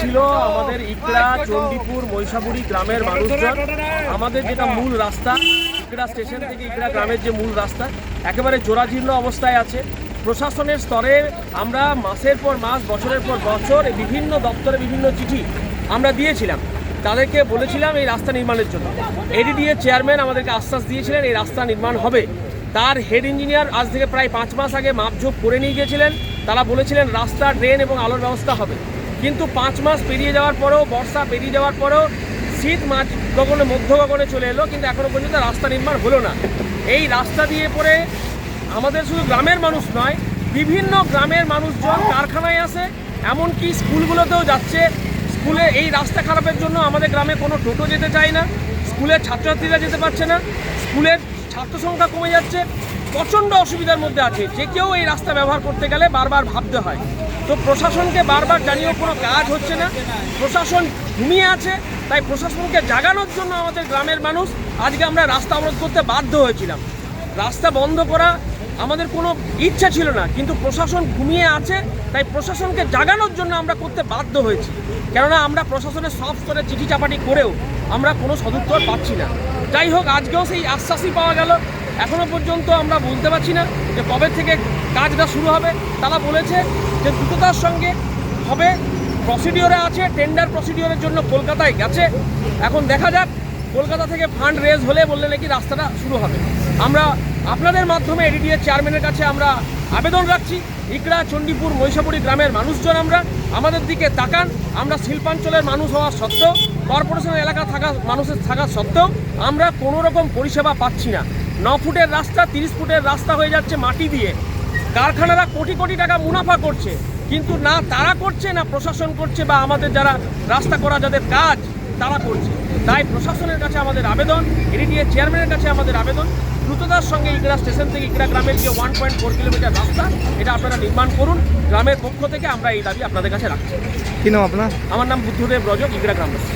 ছিল আমাদের ইকড়া, চণ্ডীপুর, মহিষাপুরি গ্রামের মানুষজন। আমাদের যেটা মূল রাস্তা, ইকড়া স্টেশন থেকে ইকড়া গ্রামের যে মূল রাস্তা, একেবারে জোড়াজীর্ণ অবস্থায় আছে। প্রশাসনের স্তরে আমরা মাসের পর মাস, বছরের পর বছর বিভিন্ন দপ্তরে বিভিন্ন চিঠি আমরা দিয়েছিলাম। তাদেরকে বলেছিলাম এই রাস্তা নির্মাণের জন্য। এডিডিএ চেয়ারম্যান আমাদেরকে আশ্বাস দিয়েছিলেন এই রাস্তা নির্মাণ হবে। তার হেড ইঞ্জিনিয়ার আজ থেকে প্রায় পাঁচ মাস আগে মাপঝোপ করে নিয়ে গিয়েছিলেন। তারা বলেছিলেন রাস্তা ড্রেন এবং আলোর ব্যবস্থা হবে। কিন্তু পাঁচ মাস পেরিয়ে যাওয়ার পরেও, বর্ষা পেরিয়ে যাওয়ার পরেও শীত মাঝ গগনে, মধ্য গগনে চলে এলো, কিন্তু এখনও পর্যন্ত রাস্তা নির্মাণ হলো না। এই রাস্তা দিয়ে পরে আমাদের শুধু গ্রামের মানুষ নয়, বিভিন্ন গ্রামের মানুষজন কারখানায় আসে, এমনকি স্কুলগুলোতেও যাচ্ছে। স্কুলে এই রাস্তা খারাপের জন্য আমাদের গ্রামে কোনো টোটো যেতে চায় না স্কুলের ছাত্রছাত্রীরা যেতে পারছে না, স্কুলের ছাত্র সংখ্যা কমে যাচ্ছে, প্রচণ্ড অসুবিধার মধ্যে আছে। যে কেউ এই রাস্তা ব্যবহার করতে গেলে বারবার ভাবতে হয়। তো প্রশাসনকে বারবার জানিয়েও কোনো কাজ হচ্ছে না। প্রশাসন ঘুমিয়ে আছে, তাই প্রশাসনকে জাগানোর জন্য আমাদের গ্রামের মানুষ আজকে আমরা রাস্তা অবরোধ করতে বাধ্য হয়েছিলাম। রাস্তা বন্ধ করা আমাদের কোনো ইচ্ছা ছিল না, কিন্তু প্রশাসন ঘুমিয়ে আছে, তাই প্রশাসনকে জাগানোর জন্য আমরা করতে বাধ্য হয়েছি। কেননা আমরা প্রশাসনের সব স্তরে চিঠি চাপাটি করেও আমরা কোনো সদুত্তর পাচ্ছি না। যাই হোক, আজকেও সেই আশ্বাসই পাওয়া গেল। এখনও পর্যন্ত আমরা বলতে পারছি না যে কবে থেকে কাজটা শুরু হবে। তারা বলেছে যে দ্রুততার সঙ্গে হবে প্রসিডিওরে আছে টেন্ডার প্রসিডিওরের জন্য কলকাতায় গেছে। এখন দেখা যাক, কলকাতা থেকে ফান্ড রেজ হলে বললে নাকি রাস্তাটা শুরু হবে। আমরা আপনাদের মাধ্যমে এডিডিএ চেয়ারম্যানের কাছে আমরা আবেদন রাখছি। ইকড়া, চণ্ডীপুর, মহিষাপুরি গ্রামের মানুষজন আমরা, আমাদের দিকে তাকান। আমরা শিল্পাঞ্চলের মানুষ হওয়া সত্ত্বেও কর্পোরেশনের এলাকা থাকা, মানুষের থাকা সত্ত্বেও, আমরা কোনো রকম পরিষেবা পাচ্ছি না। ন ফুটের রাস্তা, তিরিশ ফুটের রাস্তা হয়ে যাচ্ছে মাটি দিয়ে। কারখানারা কোটি কোটি টাকা মুনাফা করছে। কিন্তু না তারা করছে না প্রশাসন করছে বা আমাদের যারা রাস্তা করা যাদের কাজ তারা করছে। তাই প্রশাসনের কাছে আমাদের আবেদন এডিডিএ চেয়ারম্যানের কাছে আমাদের আবেদন। দ্রুততার সঙ্গে ইকড়া স্টেশন থেকে ইকড়া গ্রামের যে ওয়ান পয়েন্ট ফোর কিলোমিটার রাস্তা এটা আপনারা নির্মাণ করুন। গ্রামের পক্ষ থেকে আমরা এই দাবি আপনাদের কাছে রাখছি। কি নাম আপনার? আমার নাম বুদ্ধদেব রজক ইকড়া গ্রামবাসী।